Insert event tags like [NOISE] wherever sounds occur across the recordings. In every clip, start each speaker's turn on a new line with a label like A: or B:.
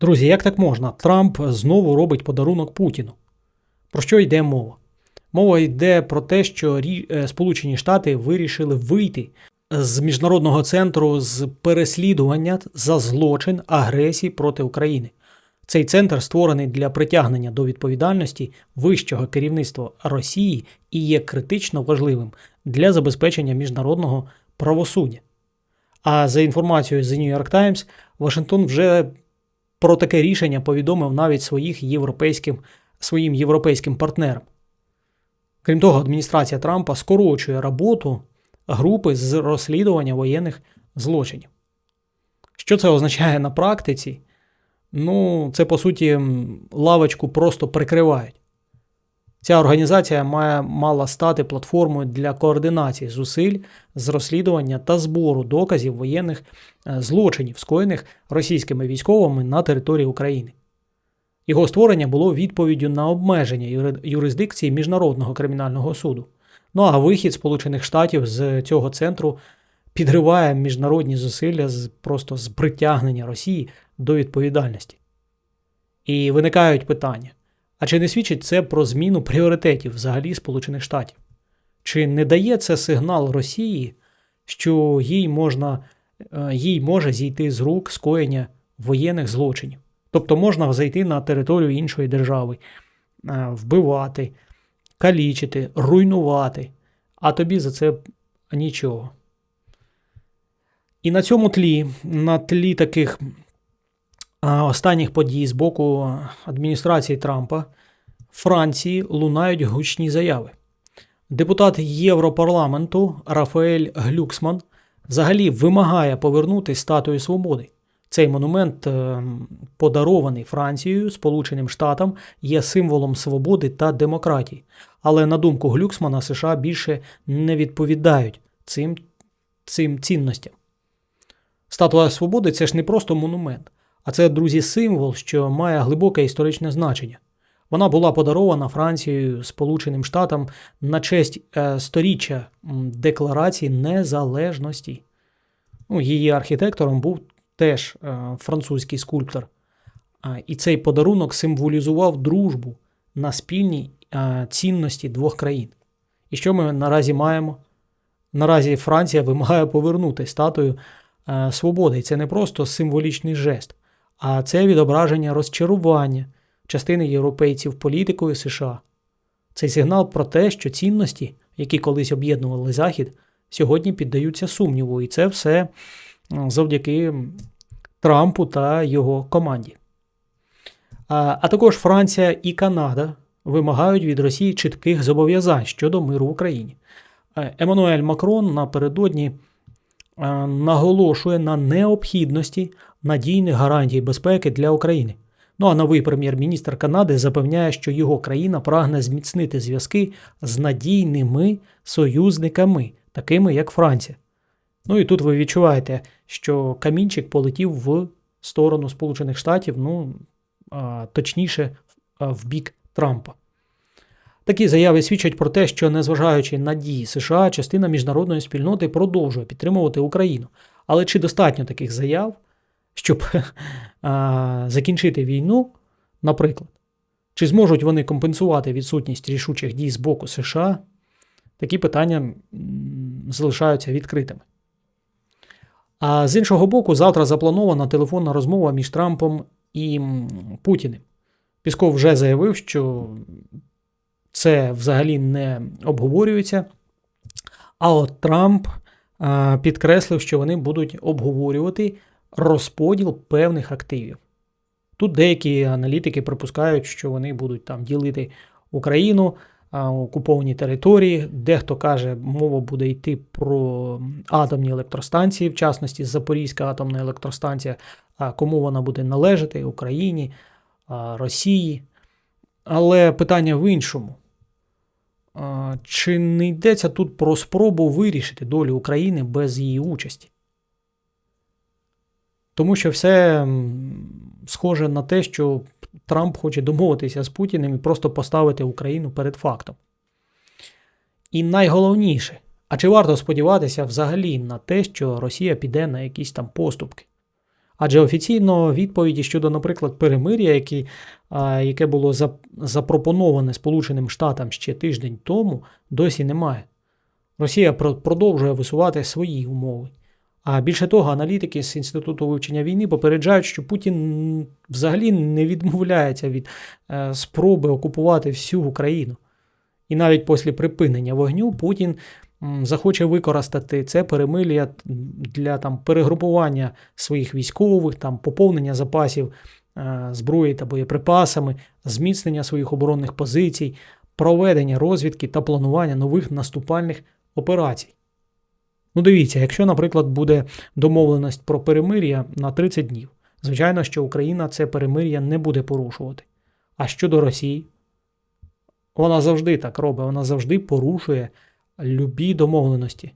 A: Друзі, як так можна? Трамп знову робить подарунок Путіну. Про що йде мова? Мова йде про те, що е, Сполучені Штати вирішили вийти з міжнародного центру з переслідування за злочин агресії проти України. Цей центр створений для притягнення до відповідальності вищого керівництва Росії і є критично важливим для забезпечення міжнародного правосуддя. А за інформацією The New York Times, Вашингтон вже про таке рішення повідомив навіть своїх європейським, своїм європейським партнерам. Крім того, адміністрація Трампа скорочує роботу групи з розслідування воєнних злочинів. Що це означає на практиці? Ну, це по суті лавочку просто прикривають. Ця організація має мала стати платформою для координації зусиль з розслідування та збору доказів воєнних е, злочинів, скоєних російськими військовими на території України. Його створення було відповіддю на обмеження юрисдикції Міжнародного кримінального суду. Ну а вихід Сполучених Штатів з цього центру підриває міжнародні зусилля з просто з притягнення Росії до відповідальності. І виникають питання: а чи не свідчить це про зміну пріоритетів взагалі Сполучених Штатів? Чи не дає це сигнал Росії, що їй можна, е, їй може зійти з рук скоєння воєнних злочинів? Тобто можна зайти на територію іншої держави, е, вбивати, калічити, руйнувати, а тобі за це нічого. І на цьому тлі, на тлі таких останніх подій з боку адміністрації Трампа, Франції лунають гучні заяви. Депутат Європарламенту Рафаель Глюксман взагалі вимагає повернути статую свободи. Цей монумент, е, подарований Францією Сполученим Штатам, є символом свободи та демократії. Але на думку Глюксмана, США більше не відповідають цим, цим цінностям. Статуя свободи це ж не просто монумент, а це, друзі, символ, що має глибоке історичне значення. Вона була подарована Францією Сполученим Штатам на честь е, сторіччя Декларації Незалежності. Ну, її архітектором був теж е, французький скульптор. І цей подарунок символізував дружбу на спільній е, цінності двох країн. І що ми наразі маємо? Наразі Франція вимагає повернути статую свободи. І це не просто символічний жест, а це відображення розчарування частини європейців політикою США. Цей сигнал про те, що цінності, які колись об'єднували Захід, сьогодні піддаються сумніву. І це все завдяки Трампу та його команді. А, а також Франція і Канада вимагають від Росії чітких зобов'язань щодо миру в Україні. Е, Еммануель Макрон напередодні наголошує на необхідності надійних гарантій безпеки для України. Ну а новий прем'єр-міністр Канади запевняє, що його країна прагне зміцнити зв'язки з надійними союзниками, такими як Франція. Ну і тут ви відчуваєте, що камінчик полетів в сторону Сполучених Штатів, ну точніше, в бік Трампа. Такі заяви свідчать про те, що, незважаючи на дії США, частина міжнародної спільноти продовжує підтримувати Україну. Але чи достатньо таких заяв, щоб [LAUGHS] а, закінчити війну, наприклад? Чи зможуть вони компенсувати відсутність рішучих дій з боку США? Такі питання залишаються відкритими. А з іншого боку, завтра запланована телефонна розмова між Трампом і Путіним. Пісков вже заявив, що це взагалі не обговорюється. А от Трамп підкреслив, що вони будуть обговорювати розподіл певних активів. Тут деякі аналітики припускають, що вони будуть там ділити Україну, окуповані території. Дехто каже, мова буде йти про атомні електростанції, в частності Запорізька атомна електростанція, кому вона буде належати Україні, Росії. Але питання в іншому. Чи не йдеться тут про спробу вирішити долю України без її участі? Тому що все схоже на те, що Трамп хоче домовитися з Путіним і просто поставити Україну перед фактом. І найголовніше, а чи варто сподіватися взагалі на те, що Росія піде на якісь там поступки? Адже офіційно відповіді щодо, наприклад, перемир'я, які, яке було запропоноване Сполученим Штатам ще тиждень тому, досі немає. Росія про- продовжує висувати свої умови. А більше того, аналітики з Інституту вивчення війни попереджають, що Путін взагалі не відмовляється від е, спроби окупувати всю Україну. І навіть після припинення вогню Путін захоче використати це перемир'я для там, перегрупування своїх військових, там, поповнення запасів е, зброї та боєприпасами, зміцнення своїх оборонних позицій, проведення розвідки та планування нових наступальних операцій. Ну, дивіться, якщо, наприклад, буде домовленість про перемир'я на 30 днів, звичайно, що Україна це перемир'я не буде порушувати. А щодо Росії, вона завжди так робить, вона завжди порушує любі домовленості.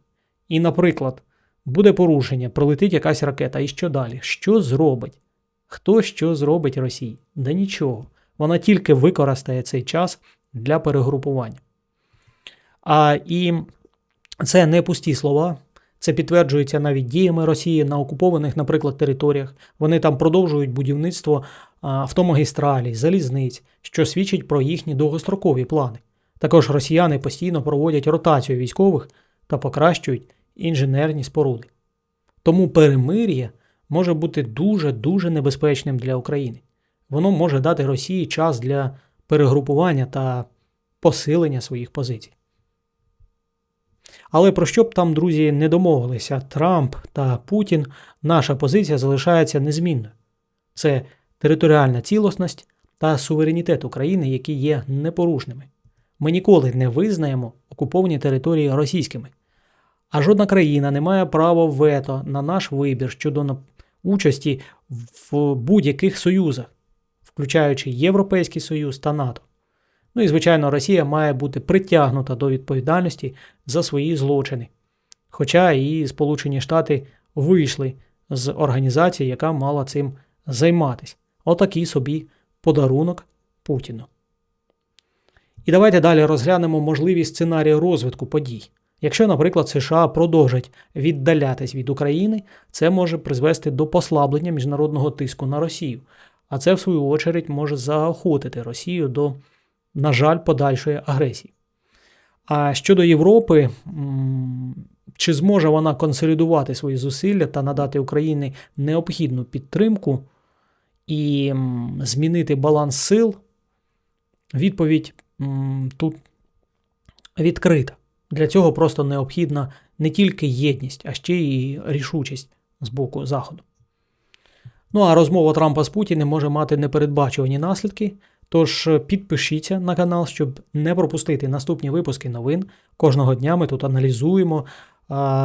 A: І, наприклад, буде порушення, прилетить якась ракета, і що далі? Що зробить? Хто що зробить Росії? Да нічого. Вона тільки використає цей час для перегрупування. А і це не пусті слова. Це підтверджується навіть діями Росії на окупованих, наприклад, територіях. Вони там продовжують будівництво а, автомагістралей, залізниць, що свідчить про їхні довгострокові плани. Також росіяни постійно проводять ротацію військових та покращують інженерні споруди. Тому перемир'я може бути дуже-дуже небезпечним для України. Воно може дати Росії час для перегрупування та посилення своїх позицій. Але про що б там, друзі, не домовилися Трамп та Путін, наша позиція залишається незмінною. Це територіальна цілісність та суверенітет України, які є непорушними. Ми ніколи не визнаємо окуповані території російськими. А жодна країна не має права вето на наш вибір щодо участі в будь-яких союзах, включаючи Європейський Союз та НАТО. Ну і, звичайно, Росія має бути притягнута до відповідальності за свої злочини. Хоча і Сполучені Штати вийшли з організації, яка мала цим займатися. Отакий собі подарунок Путіну. І давайте далі розглянемо можливі сценарії розвитку подій. Якщо, наприклад, США продовжать віддалятись від України, це може призвести до послаблення міжнародного тиску на Росію, а це, в свою очередь, може заохотити Росію до, на жаль, подальшої агресії. А щодо Європи, чи зможе вона консолідувати свої зусилля та надати Україні необхідну підтримку і змінити баланс сил? Відповідь тут відкрита. Для цього просто необхідна не тільки єдність, а ще й рішучість з боку Заходу. Ну а розмова Трампа з Путіним може мати непередбачувані наслідки. Тож підпишіться на канал, щоб не пропустити наступні випуски новин. Кожного дня ми тут аналізуємо,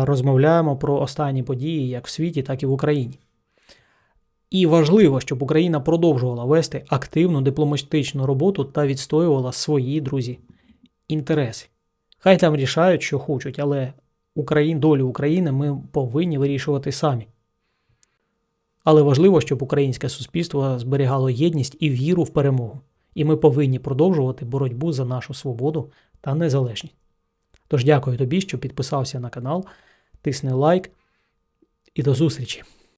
A: розмовляємо про останні події як в світі, так і в Україні. І важливо, щоб Україна продовжувала вести активну дипломатичну роботу та відстоювала свої друзі інтереси. Хай там рішають, що хочуть, але Україн, долю України ми повинні вирішувати самі. Але важливо, щоб українське суспільство зберігало єдність і віру в перемогу. І ми повинні продовжувати боротьбу за нашу свободу та незалежність. Тож дякую тобі, що підписався на канал, тисни лайк і до зустрічі!